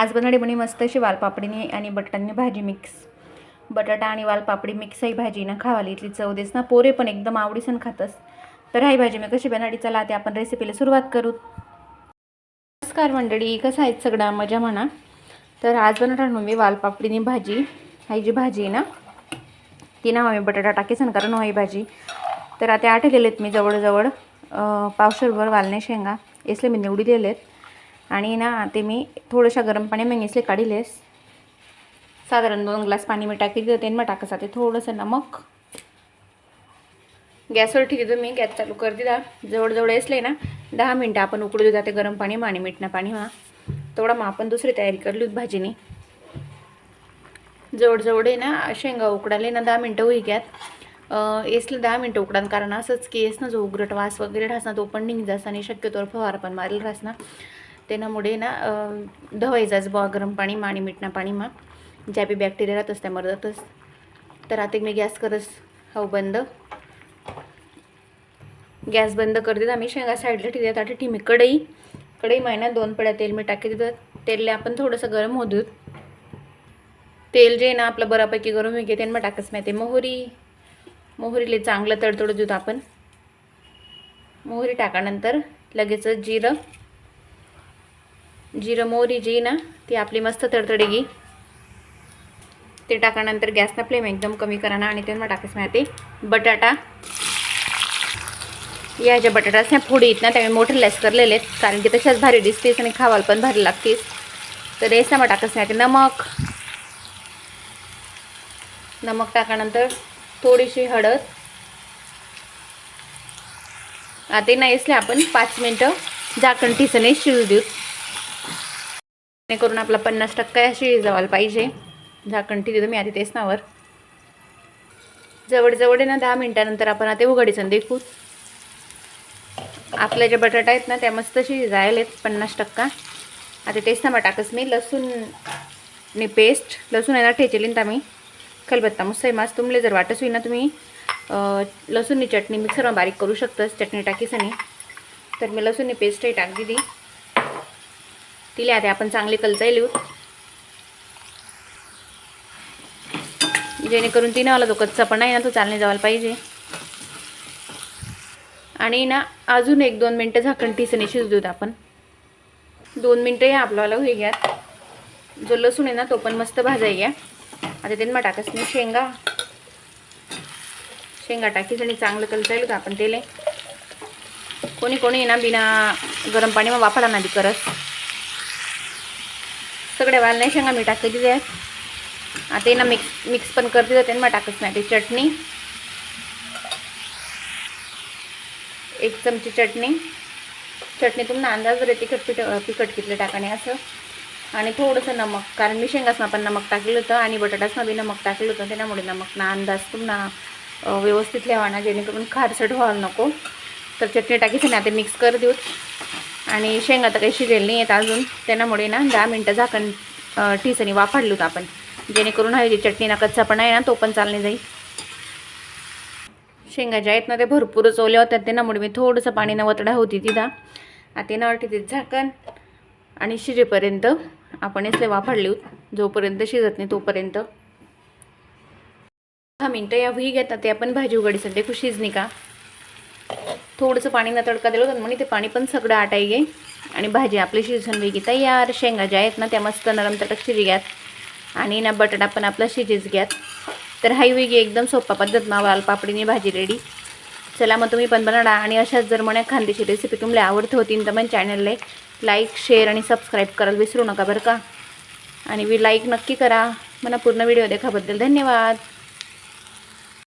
आज बनाडी म्हणे मस्त अशी वालपापडीने आणि बटाट्याने भाजी मिक्स. बटाटा आणि वालपापडी मिक्स ही भाजी ना खावाली. इथली चव देस ना पोरे पण एकदम आवडीसन खातस. तर ही भाजी मी कशी बनाडी चला ते आपण रेसिपीला सुरुवात करू. नमस्कार मंडळी कसं आहेत सगळा? मजा म्हणा. तर आज बनवणार मी वालपापडीने भाजी. ही जी भाजी आहे ना ती ना आम्ही बटाटा टाकेसन कारण ही भाजी. तर आता आठवलेले आहेत मी जवळजवळ अं, पावशेरभर वालणे शेंगा. इसले मी निवडी आहेत आणि ना ते मी थोडंशा गरम पाणी मग इसले काढिलेस. साधारण दोन ग्लास पाणी मी टाकी देते तेन मग टाकायचं ते थोडंसं नमक. गॅसवर ठीक आहे तुम्ही गॅस चालू कर दिला जवळजवळ असले ना दहा मिनटं आपण उकडू देऊ ते गरम पाणी मा आणि मीठ पाणी मा तेवढा मग आपण दुसरी तयारी करली होती भाजीने. जवळजवळ आहे ना शेंगा उकडाले ना दहा मिनटं होई घ्यात येसले दहा मिनटं उकडान कारण असंच की येस ना जो उग्रट वास वगैरे राहस ना तो पण निघ जास आणि शक्यतोवर फवार पण मारेल राहस ना. त्यामुळे ना अं, धवायचाच बुवा गरम पाणी आणि मिठना पाणी मा ज्या बी बॅक्टेरिया राहतच त्या मरतच तर आता मी गॅस करस हव बंद गॅस बंद कर देत आम्ही शेंगा साईडला ठेवतात आता मी कढई कढई माहिना दोन पड्या तेल मी टाकी देतात तेलले आपण थोडंसं गरम होऊ देऊ तेल जे ना आपलं बऱ्यापैकी गरम होईल त्यांना टाकच माहिती मोहरी मोहरीले चांगलं तडतडू देऊ आपण मोहरी टाकानंतर लगेचच जिरं जिरं मोहरी जी ना ती आपली मस्त तडतडी घे. ते टाकानंतर गॅसना फ्लेम एकदम कमी करा ना आणि त्यांना टाकायचं माहिती बटाटा. या ज्या बटाटाच ना फोडी आहेत ना त्या मी मोठे लेस करलेले आहेत कारण की तशाच भारी दिसतेस आणि खावायला पण भारी लागतेस. तर हेच ना टाकायचं ते नमक. नमक टाकानंतर थोडीशी हळद. आता नाही असले आपण पाच मिनटं झाकण ठिसणे शिजू देऊ. करून आपला पन्नास टक्का शिजवायला पाहिजे. झाकण ठी देतो मी आधी तेच नावर जवळजवळ आहे ना दहा मिनटानंतर आपण आता उघडीचं देखू. आपल्या ज्या बटाटा आहेत ना त्या मस्त शिजायला आहेत पन्नास टक्का. आता तेच ना टाकस मी. लसूण आणि पेस्ट लसूण आहे ना ठेचेलीन मी खलबत्ता मस्त मास तुमले जर वाटस होईल ना तुम्ही लसूणनी चटणी मिक्सरवर बारीक करू शकतस चटणी टाकीसनी तर मी लसूणनी पेस्टही टाक दिली. तिला आधी आपण चांगले कलचाई लिहू. जेणेकरून तिने आला जो कच्चापणा आहे ना तो चालणे जायला पाहिजे. आणि ना अजून एक दोन मिनटं झाकण टिसणी शिजू आपण. दोन मिनटं या आपल्याला होई घ्या जो लसूण आहे ना तो पण मस्त भाजाय घ्या. आता त्यांना टाकस मी शेंगा. शेंगा टाकीस आणि चांगलं कलचायला का आपण तेले कोणी कोणी ना बिना गरम पाणी मग वापरा ना बी करत. सगळ्या वाल शेंगा मी टाकते दिले आता हे ना मिक्स मिक्स पण करते तर त्यांना टाकत नाही ते चटणी. एक चमची चटणी. चटणी तुम्हाला अंदाज जर तिखट पिठ तिखट कितले टाकणे असं. आणि थोडंसं नमक कारण मी शेंगासना पण नमक टाकलं होतं आणि बटाटासना बी नमक टाकलं होतं त्यामुळे नमकना अंदाज तुम्हाला व्यवस्थित लिहावा ना जेणेकरून खारसट व्हायला नको. तर चटणी टाकीचं ना आता मिक्स कर देऊ. आणि शेंगा तर काही शिजेल नाही आहेत अजून त्यामुळे ना दहा मिनटं झाकण ठिसणी वापरली होतं आपण. जेणेकरून हवी जी चटणी ना कच्चा पण आहे ना तो पण चालणे जाईल. शेंगा ज्या आहेत ना ते भरपूरच ओल्या होत्या. त्यामुळे मी थोडंसं पाणी न वतडा होती तिथं. आता ना तिथे झाकण आणि शिजेपर्यंत आपण इसले वापरले होत. जोपर्यंत शिजत नाही तोपर्यंत. दहा मिनटं या वही घेतात ते आपण भाजी उघडीसाठी देखू शिजणी का? थोडंसं पाणी न तडका दिलं होतं. म्हणे ते पाणी पण सगळं आटाई गे आणि भाजी आपली शिजून वेगळी तयार शेंगा ज्या आहेत ना त्या मस्त नरम तटक शिजी घ्यात. आणि ना बटाटा पण आपला शिजीच घ्यात. तर हाई वेगळी एकदम सोपा पद्धत मावाल पापडीने भाजी रेडी चला मग तुम्ही पण बनवणार आणि अशाच जर म्हणे खांद्याची रेसिपी तुम्हाला आवडत होती तर मग चॅनलला लाईक शेअर आणि सबस्क्राईब करायला विसरू नका बरं का. आणि वी लाईक नक्की करा. मला पूर्ण व्हिडिओ देखाबद्दल धन्यवाद.